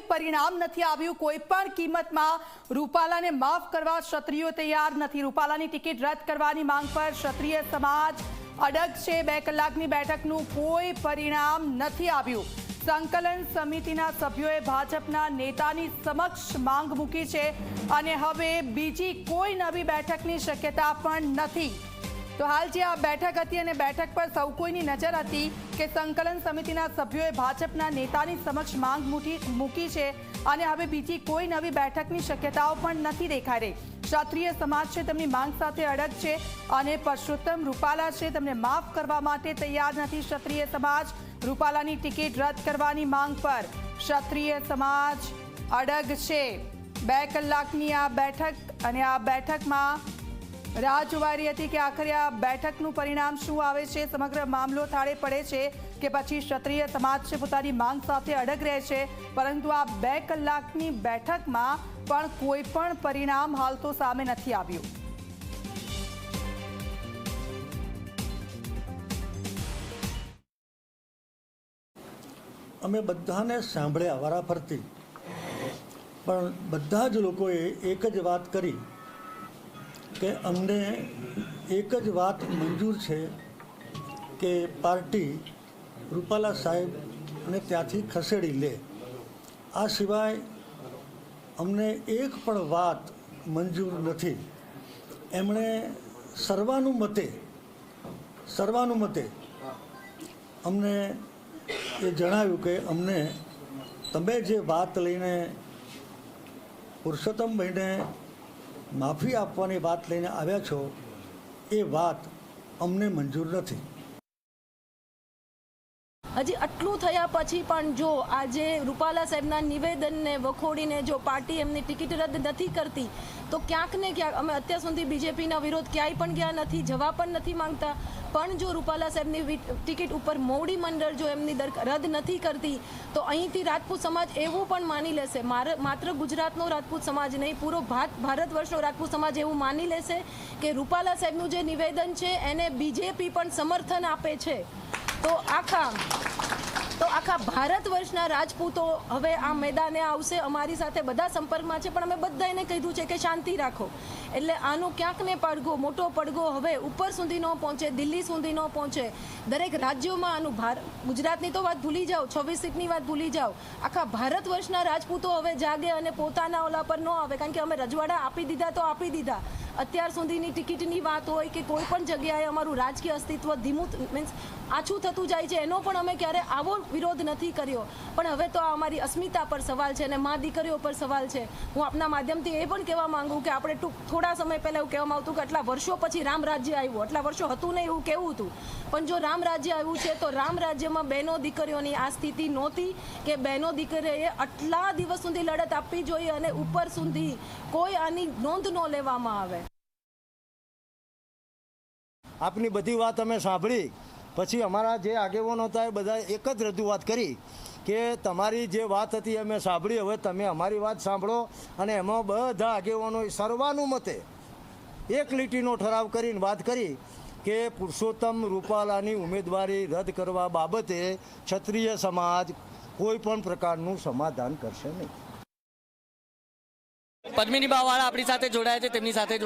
કોઈ પરિણામ નથી આવ્યું, કોઈ પણ કિંમતમાં રૂપાલાને માફ કરવા ક્ષત્રિયો તૈયાર નથી. રૂપાલાની ટિકિટ રદ કરવાની માંગ પર ક્ષત્રિય સમાજ અડગ છે. બે કલાકની બેઠકનું કોઈ પરિણામ નથી આવ્યું. સંકલન સમિતિના સભ્યોએ ભાજપના નેતાની સમક્ષ માંગ મૂકી છે અને હવે બીજી કોઈ નવી બેઠકની શક્યતા પણ નથી. તો હાલ જે આ બેઠક હતી અને બેઠક પર સૌ કોઈની નજર હતી કે સંકલન સમિતિના સભ્યોએ ભાજપના નેતાની સમક્ષ માંગ મૂકી છે અને હવે બીજી કોઈ નવી બેઠકની શક્યતાઓ પણ નથી દેખાઈ રહી. ક્ષત્રિય સમાજ છે, તેમની માંગ સાથે અડગ છે અને પરસોત્તમ રૂપાલા છે, તેમને માફ કરવા માટે તૈયાર નથી ક્ષત્રિય સમાજ. રૂપાલાની ટિકિટ રદ કરવાની માંગ પર ક્ષત્રિય સમાજ અડગ છે. બે કલાકની આ બેઠક અને આ બેઠકમાં રાહ જોવાઈ હતી કે આખરે આ બેઠકનું પરિણામ શું આવે છે? સમગ્ર મામલો થાળે પડે છે કે પછી ક્ષત્રિય સમાજ છે પોતાની માંગ સાથે અડગ રહે છે? પરંતુ આ બે કલાકની બેઠકમાં પણ કોઈ પણ પરિણામ હાલ તો સામે નથી આવ્યું. અમે બધાને સાંભળ્યા, વારાફરતી. પણ બધા જ લોકોએ એક જ વાત કરી કે અમને એક જ વાત મંજૂર છે કે પાર્ટી રૂપાલા સાહેબને ત્યાંથી ખસેડી લે. આ સિવાય અમને એક પણ વાત મંજૂર નથી. એમણે સર્વાનુમતે સર્વાનુમતે અમને એ જણાવ્યું કે અમને તમે જે વાત લઈને પુરુષોત્તમભાઈને માફી આપવાની વાત લઈને આવ્યા છો, એ વાત અમને મંજૂર નથી. હજી આટલું થયા પછી પણ જો આજે રૂપાલા સાહેબના નિવેદનને વખોડીને જો પાર્ટી એમની ટિકિટ રદ નથી કરતી, તો ક્યાંક ને ક્યાંક, અમે અત્યાર સુધી બીજેપીના વિરોધ ક્યાંય પણ ગયા નથી જવા પણ નથી માંગતા. પણ જો રૂપાલા સાહેબની ટિકિટ ઉપર મોવડી મંડળ જો એમની રદ નથી કરતી, તો અહીંથી રાજપૂત સમાજ એવું પણ માની લેશે. માત્ર ગુજરાતનો રાજપૂત સમાજ નહીં, પૂરો ભારત વર્ષનો રાજપૂત સમાજ એવું માની લેશે કે રૂપાલા સાહેબનું જે નિવેદન છે, એને બીજેપી પણ સમર્થન આપે છે. તો આખા તો આખા ભારત વર્ષના રાજપૂતો હવે આ મેદાને આવશે અમારી સાથે બધા સંપર્કમાં છે, પણ અમે બધાને કીધું છે કે શાંતિ રાખો. એટલે આનો ક્યાંક ને પડઘો, મોટો પડઘો હવે ઉપર સુધી ન પહોંચે, દિલ્હી સુધી ન પહોંચે. દરેક રાજ્યોમાં આનું ભાર ગુજરાતની તો વાત ભૂલી જાઓ, છવ્વીસ સીટની વાત ભૂલી જાઓ. આખા ભારત વર્ષના રાજપૂતો હવે જાગે અને પોતાના ઓલા પર ન આવે, કારણ કે અમે રજવાડા આપી દીધા તો આપી દીધા. અત્યાર સુધીની ટિકિટની વાત હોય કે કોઈ પણ જગ્યાએ અમારું રાજકીય અસ્તિત્વ ધીમું મીન્સ આછું થતું જાય છે, એનો પણ અમે ક્યારે આવો વિરોધ નથી કર્યો. પણ હવે તો આ અમારી અસ્મિતા પર સવાલ છે અને મા દીકરીઓ પર સવાલ છે. હું આપના માધ્યમથી એ પણ કહેવા માંગુ કે આપણે ટૂંક, થોડા સમય પહેલાં એવું કહેવામાં આવતું કે આટલા વર્ષો પછી રામ રાજ્ય આવ્યું, આટલા વર્ષો હતું નહીં એવું કેવું હતું. પણ જો રામ રાજ્ય આવ્યું છે, તો રામ રાજ્યમાં બહેનો દીકરીઓની આ સ્થિતિ નહોતી કે બહેનો દીકરીએ આટલા દિવસ સુધી લડત આપવી જોઈએ અને ઉપર સુધી કોઈ આની નોંધ ન લેવામાં આવે. આપની બધી વાત અમે સાંભળી. પછી અમારા જે આગેવાનો હતા એ બધા એક જ રજૂઆત કરી કે તમારી જે વાત હતી અમે સાંભળી. હવે તમે અમારી વાત સાંભળો અને એમાં બધા આગેવાનો સર્વાનુમતે એક લીટીનો ઠરાવ કરીને વાત કરી કે પુરુષોત્તમ રૂપાલાની ઉમેદવારી રદ કરવા બાબતે ક્ષત્રિય સમાજ કોઈ પણ પ્રકારનું સમાધાન કરશે નહીં. પદ્મિની બાવાળા આપણી સાથે જોડાયા છે, તેમની સાથે